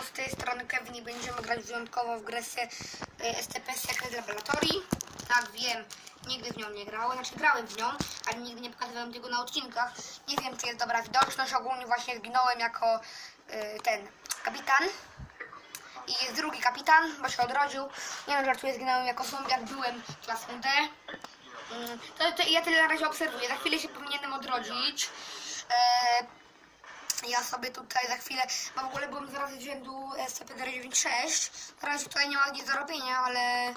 z tej strony Kevin będziemy grać wyjątkowo w grę STP Secret Laboratory. Tak, wiem, nigdy w nią nie grałem, znaczy grałem w nią, ale nigdy nie pokazywałem tego na odcinkach. Nie wiem, czy jest dobra widoczność, ogólnie właśnie zginąłem jako y, ten kapitan. I jest drugi kapitan, bo się odrodził. Nie wiem, żartuję, zginąłem jako zombiak, byłem klasą D. Mm, To, to ja tyle na razie obserwuję, za chwilę się powinienem odrodzić. E, ja sobie tutaj za chwilę, bo w ogóle byłem zaraz rzędu SCP-096. Na razie tutaj nie ma nic do robienia, ale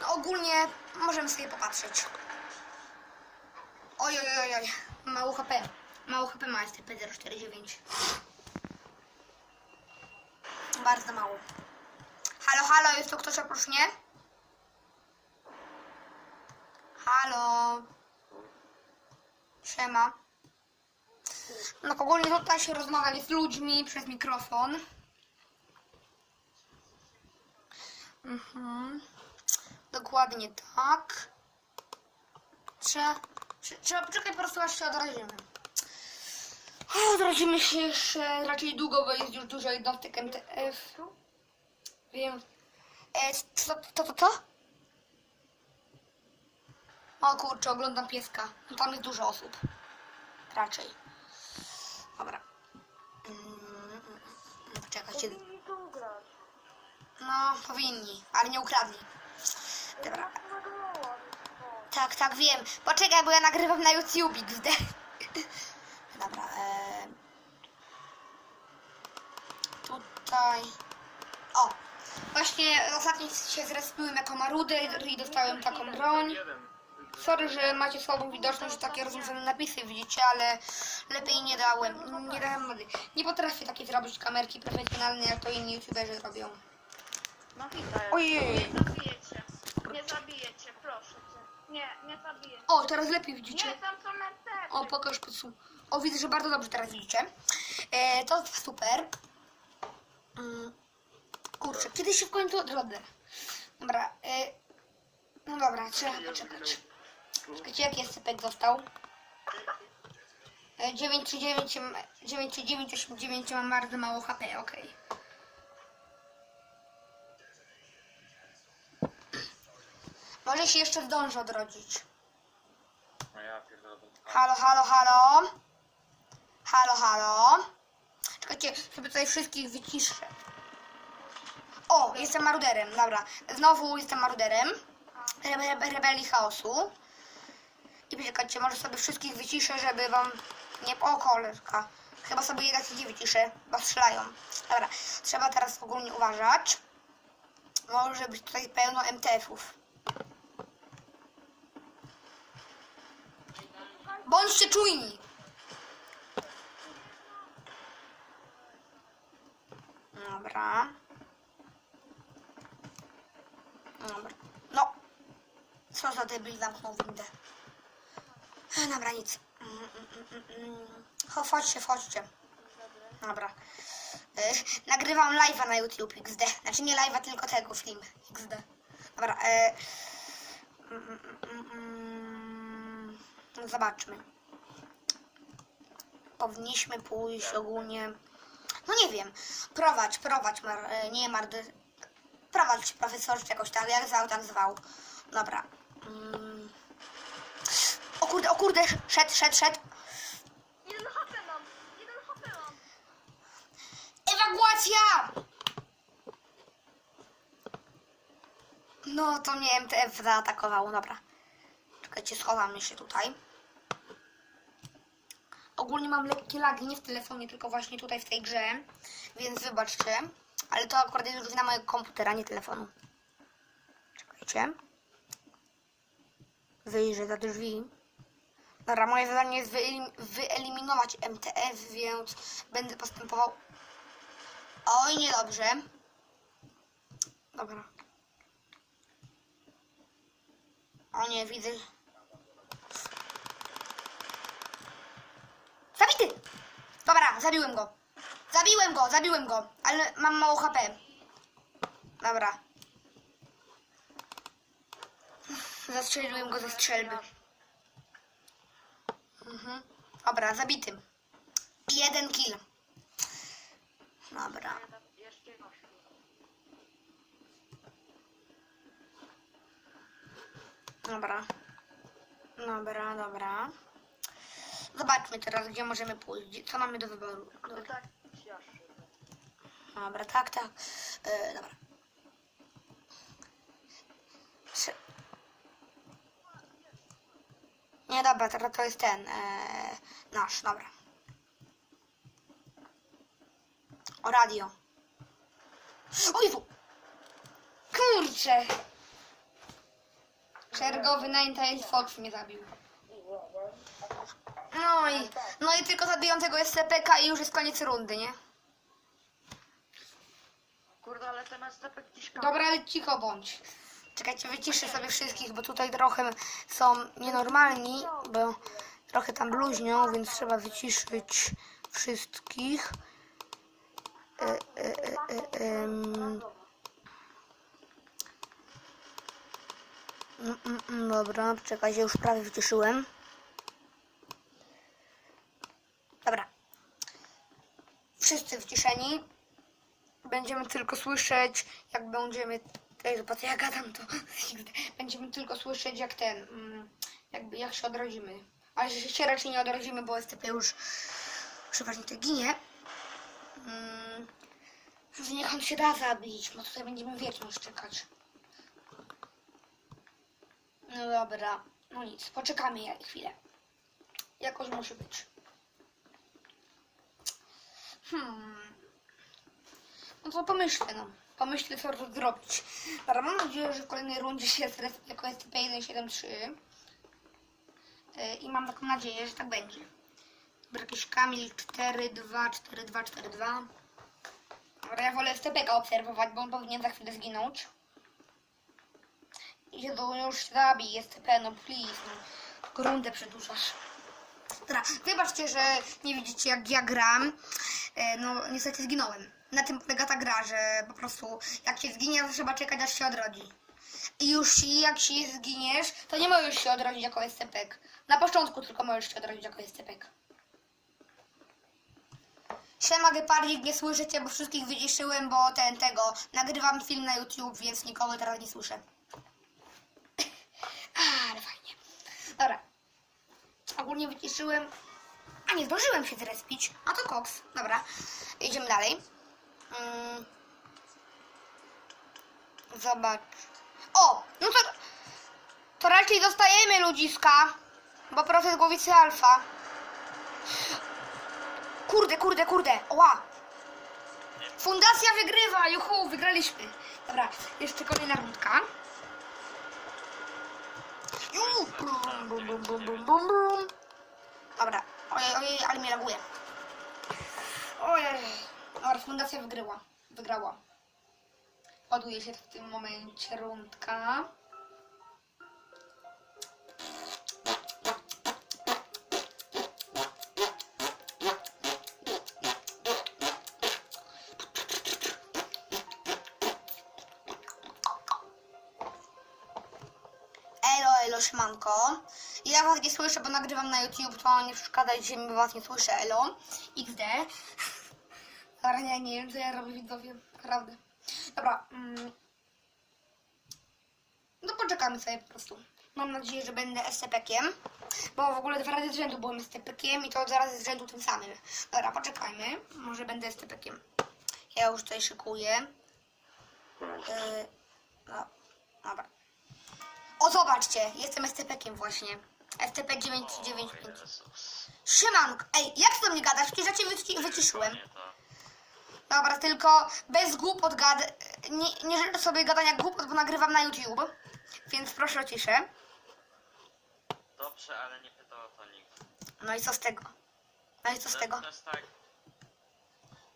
no ogólnie możemy sobie popatrzeć. Oj, oj, oj, oj, mało HP. Mało HP ma SCP-049. Bardzo mało. Halo, halo, jest tu ktoś oprócz mnie? Halo. Siema. No ogólnie tutaj się rozmawia z ludźmi przez mikrofon. Mhm. Dokładnie tak. Trzeba, trze- trzeba poczekać po prostu aż się odrazimy. Odrazimy się jeszcze raczej długo, bo jest już dużo jednostek MTF. Wiem. E, co, to, to, to? O kurczę, oglądam pieska. No tam jest dużo osób. Raczej. Dobra. Mm, Poczekajcie. Ugrać. No, powinni, ale nie ukradli. Dobra. Tak, tak, wiem. Poczekaj, bo ja nagrywam na YouTube XD. Dobra, e... Tutaj... O! Właśnie ostatnio się zrespiłem jako maruder i dostałem taką broń. Sorry, że macie słabą widoczność, takie rozwiązane napisy widzicie, ale lepiej nie dałem. Nie dałem rady. Nie potrafię takiej zrobić kamerki profesjonalnej, jak to inni youtuberzy robią. No witaj. Ojej. Nie zabijecie. Nie zabijecie, proszę cię. Nie, nie zabijecie. O, teraz lepiej widzicie. Nie, tam są mercedes. O, pokaż podsu. O, widzę, że bardzo dobrze teraz widzicie. E, to super. Mm, kurczę, kiedy się w końcu odrodzę? Dobra, e, no dobra, trzeba poczekać. Czekajcie, jaki jest sypek został? E, 939, mam- 93989 mam bardzo mało HP, okej. Może się jeszcze zdążę odrodzić. No ja pierdolę. Halo, halo, halo. Halo, halo. Czekajcie, sobie tutaj wszystkich wyciszę. O, jestem maruderem, dobra. Znowu jestem maruderem. Rebe, rebe, rebelii chaosu. I poczekajcie, może sobie wszystkich wyciszę, żeby wam nie... O, koleżka. Chyba sobie jednak nie wyciszę, bo strzelają. Dobra, trzeba teraz ogólnie uważać. Może być tutaj pełno MTF-ów. Bądźcie czujni. Dobra. Dobra. No. Co za debil zamknął windę. Dobra, nic. Cho- Chodźcie, chodźcie. Dobra. Nagrywam live'a na YouTube XD. Znaczy nie live'a, tylko tego film XD. Dobra. E, mm, Zobaczmy. Powinniśmy pójść ogólnie. No nie wiem. Prowadź, prowadź, mar, e, nie mardy. Prowadź profesor, czy jakoś tak, jak zwał, tak zwał. Dobra. Mm. Kurde, o kurde, szedł, szedł, szedł. Jeden HP mam. Jeden HP mam. Ewakuacja! No to mnie MTF zaatakowało, dobra. Czekajcie, schowamy się tutaj. Ogólnie mam lekkie lagi, nie w telefonie, tylko właśnie tutaj w tej grze, więc wybaczcie. Ale to akurat jest już wina mojego komputera, nie telefonu. Czekajcie. Wyjrzę za drzwi. Dobra, moje zadanie jest wyelim- wyeliminować MTF, więc będę postępował Oj, niedobrze. Dobra. O nie, widzę. Zabity! Dobra, zabiłem go. Zabiłem go, zabiłem go, ale mam mało HP. Dobra. Zastrzeliłem go ze strzelby. Mhm. Dobra, zabitym. Jeden kill. Dobra. Dobra. Dobra, dobra. Zobaczmy teraz, gdzie możemy pójść. Co mamy do wyboru? No tak, dobra, tak, tak. E, dobra. Nie, dobra, teraz to jest ten. E, nasz, dobra. O radio. O Jezu! Kurczę! Szergowy Ninetales Fox mnie zabił. No i, no i tylko zabiją tego SCPK i już jest koniec rundy, nie? Kurde, ale ten STP gdzieś. Dobra, ale cicho bądź. Czekajcie, wyciszę sobie wszystkich, bo tutaj trochę są nienormalni, bo trochę tam bluźnią, więc trzeba wyciszyć wszystkich. E, e, e, e. Mm, mm, mm, Dobra, czekajcie, już prawie wyciszyłem. Dobra. Wszyscy wciszeni. Będziemy tylko słyszeć, jak będziemy. Ej, zobacz, ja gadam to. Będziemy tylko słyszeć, jak ten. mm, Jakby jak się odrodzimy. Ale się raczej nie odrodzimy, bo SCP już przeważnie to ginie. Mm, że niech on się da zabić, bo tutaj będziemy wieczność czekać. No dobra, no nic, poczekamy chwilę. Jakoś musi być. Hmm. No to pomyślę, no. Pomyślę, co tu zrobić. Dobra, mam nadzieję, że w kolejnej rundzie się zres jako SCP-173. Yy, I mam taką nadzieję, że tak będzie. Dobra, jakiś Kamil 424242. Dobra, ja wolę SCP obserwować, bo on powinien za chwilę zginąć. I się to już zabij, SCP, no please, no. Przedłużasz. Dobra, wybaczcie, że nie widzicie jak ja gram. E, No niestety zginąłem. Na tym polega ta gra, że po prostu jak się zginie, to trzeba czekać aż się odrodzi. I już jak się zginiesz, to nie możesz się odrodzić jako SCP. Na początku tylko możesz się odrodzić jako SCP. Siema Gepardzik, nie słyszycie, bo wszystkich wyciszyłem, bo ten, tego, nagrywam film na YouTube, więc nikogo teraz nie słyszę. Ale fajnie. Dobra. Ogólnie wyciszyłem. A nie zdążyłem się zrespić. A to koks. Dobra. Idziemy dalej. Zobacz. O! No to. To raczej dostajemy ludziska. Bo profil głowicy alfa. Kurde, kurde, kurde. Oła. Fundacja wygrywa. Juhu, wygraliśmy. Dobra, jeszcze kolejna rundka. Ju, bum, bum, bum, bum, bum, bum, bum. Dobra, ojej, ojej, ale mnie laguje. Ojej. Dobra, fundacja wygryła. Wygrała. Ładuje się w tym momencie rundka. Elo, elo, siemanko. Ja was nie słyszę, bo nagrywam na YouTube, to nie przeszkadzajcie mi, was nie słyszę, elo. XD. Ale nie, nie wiem, co ja robię, widzowie. Naprawdę. Dobra. Mm. No poczekamy sobie po prostu. Mam nadzieję, że będę SCP-kiem. Bo w ogóle dwa razy z rzędu byłem SCP-kiem i to dwa razy z rzędu tym samym. Dobra, poczekajmy. Może będę SCP-kiem. Ja już tutaj szykuję. Yy, no, dobra. O, zobaczcie, jestem SCP-kiem właśnie. SCP-995. Szymank, ej, jak ty do mnie gadasz? Przecież ja cię wyci- wyciszyłem. Dobra, tylko bez głupot gad... Nie, nie życzę sobie gadania głupot, bo nagrywam na YouTube. Więc proszę o ciszę. Dobrze, ale nie pytał o to nikt. No i co z tego? No i co z tego? To jest tak.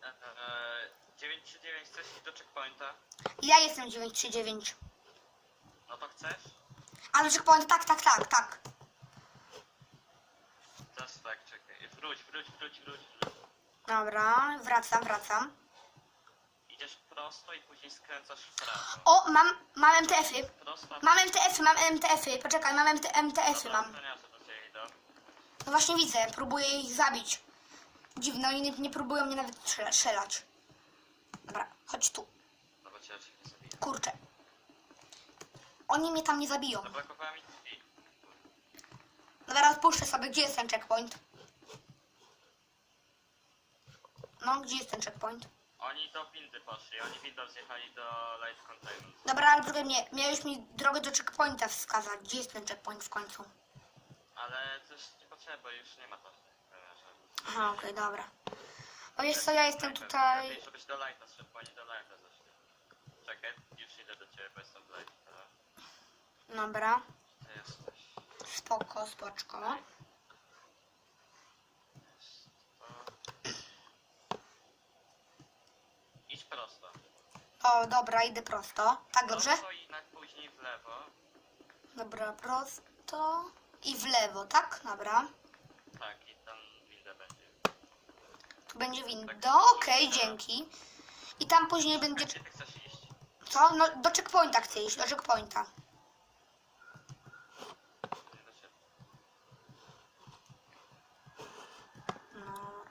E, e, 939 chcesz iść do checkpointa? Ja jestem 939. No to chcesz? A do checkpointu, tak, tak, tak, tak. Teraz tak, czekaj. Wróć, wróć, wróć, wróć, wróć. Dobra, wracam, wracam. Idziesz prosto i później skręcasz w prawo. O, mam, mam MTF-y. Prosto. Mam MTF-y, mam MTF-y. Poczekaj, mam MT MTF-y, mam. Do ciebie idą. No właśnie widzę, próbuję ich zabić. Dziwne, oni nie, nie próbują mnie nawet strze- strzelać. Dobra, chodź tu. No bo cię raczej nie zabiję. Kurczę. Oni mnie tam nie zabiją. Zablokowała mi drzwi. Dobra, odpuszczę sobie, gdzie jest ten checkpoint? No, gdzie jest ten checkpoint? Oni do windy poszli, oni windą zjechali do light containment. Dobra, ale poczekaj mnie, miałeś mi drogę do checkpointa wskazać. Gdzie jest ten checkpoint w końcu? Ale to już nie potrzeba, bo już nie ma to. Aha, okej, dobra. No wiesz co, ja jestem tutaj... Lepiej, żebyś do lighta szedł, bo oni do lighta zeszli. Czekaj, już idę do ciebie, bo jestem w light. Dobra, jesteś. spoko, spoczko. Prosto. O, dobra, idę prosto. Tak, dobrze? Prosto i na później w lewo. Dobra, prosto i w lewo, tak? Dobra. Tak, i tam winda będzie. Tu będzie winda. Okej, dzięki. I tam później będzie... Gdzie ty chcesz iść? Co? No, do checkpointa chcę iść, do checkpointa. Nie do ciebie. No.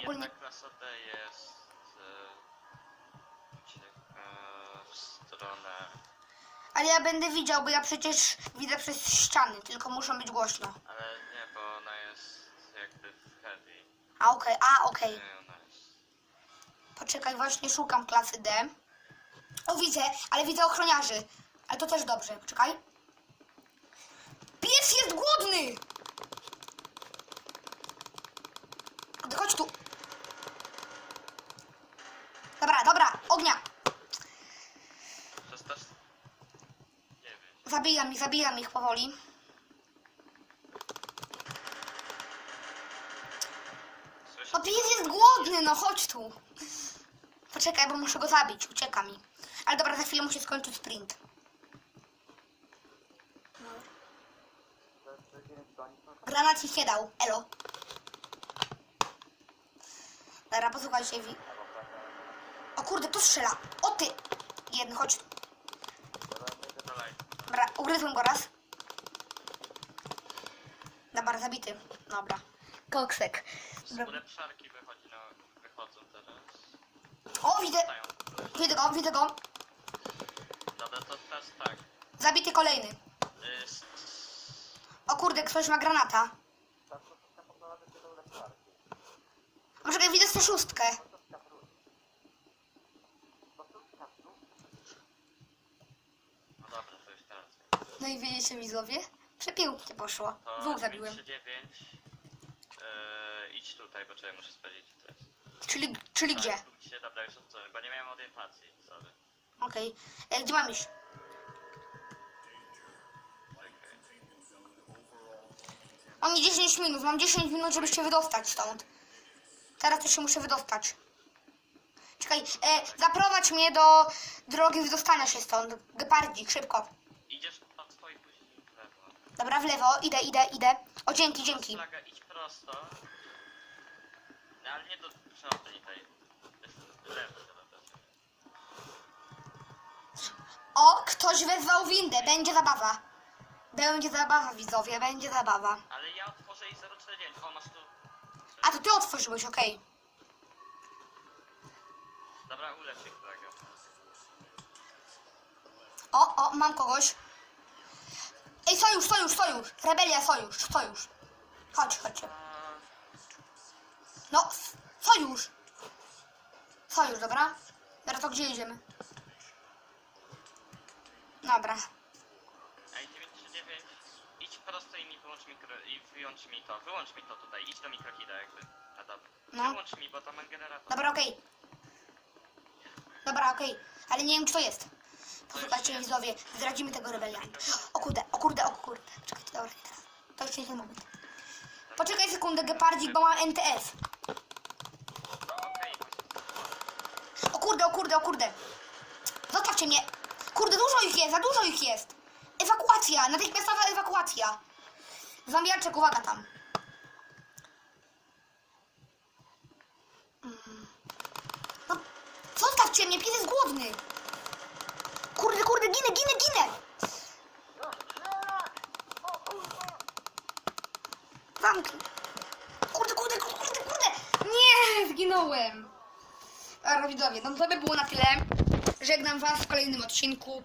Ogólnie... Jedna klasa D jest e, gdzie, e, stronę, Ale ja będę widział, bo ja przecież widzę przez ściany, tylko muszą być głośno. ale nie, bo ona jest jakby w heavy. A okej, a okej. Nie, ona jest. Poczekaj, właśnie szukam klasy D. O, widzę, ale widzę ochroniarzy. Ale to też dobrze, poczekaj. Pies jest głodny! Chodź tu. Dobra, dobra, ognia. Przestań. Nie wiem. Zabijam ich, zabijam ich powoli. Słyszysz? No pies jest głodny, no chodź tu. Poczekaj, bo muszę go zabić, ucieka mi. Ale dobra, za chwilę musi skończyć sprint. Granat ci się dał, elo. Dobra, posłuchajcie. Wi... O kurde, tu strzela. O ty! Jeden, chodź. Dobra, ugryzłem go raz. Dobra, zabity. Dobra. Koksek. Z ulepszarki wychodzi, no, wychodzą teraz. O, widzę. Stają. Widzę go, widzę go. Dobra, to teraz tak. Zabity kolejny. Y, s- O kurde, ktoś ma granata. Może widzę 106. dobra, to już teraz. No i widzicie widzowie? Przepięknie poszło. To Dwóch zabiłem. 39. Yy, idź tutaj, bo czekaj, muszę sprawdzić gdzie to jest. Czyli, czyli gdzie? Tak, Gdzie? Już oddzwonię, bo nie miałem orientacji. Sorry. Okej. E, Gdzie mam iść? Czekaj. Mam 10 minut. Mam 10 minut, żeby się wydostać stąd. Teraz też się muszę wydostać. Czekaj, e, zaprowadź mnie do drogi wydostania się stąd. Gepardzik, szybko. Idziesz prosto i później w lewo. Dobra, w lewo. Idę, idę, idę. O, dzięki, dzięki. Flaga, idź prosto. No, ale nie do przodu, nie. Jest w lewo. O, ktoś wezwał windę. Będzie zabawa. Będzie zabawa, widzowie. Będzie zabawa. Ale ja otworzę i 049. O, masz tu. A to ty otworzyłeś, okej. Dobra, ulecz flagę. O, o, mam kogoś. Ej, sojusz, sojusz, sojusz. Rebelia, sojusz, sojusz. Chodź, chodźcie. A, No, sojusz. Sojusz, dobra? Teraz to gdzie idziemy? Dobra. Ej, 939. Idź prosto i mi wyłącz mikro... i wyłącz mi to. Wyłącz mi to tutaj. Idź do mikrokida jakby. A dobra. No. Wyłącz mi, bo to mam generator. Dobra, okej. Dobra, okej. Ale nie wiem, czy to jest. Posłuchajcie, widzowie, zdradzimy tego rebelianta. O kurde, o kurde, o kurde. Czekajcie, dobra, teraz. To jeszcze nie ten moment. Poczekaj sekundę, Gepardzik, bo mam Okej, O kurde, o kurde, o kurde. Zostawcie mnie. Kurde, dużo ich jest, za dużo ich jest. Ewakuacja, natychmiastowa ewakuacja. Zombiaczek, uwaga tam. Mm. No, zostawcie mnie, pies jest głodny. Kurde, kurde, ginę, ginę, ginę. Zamknij. Kurde, kurde, kurde, kurde. Nie, zginąłem. Dobra, widzowie, no to by było na tyle. Żegnam was w kolejnym odcinku.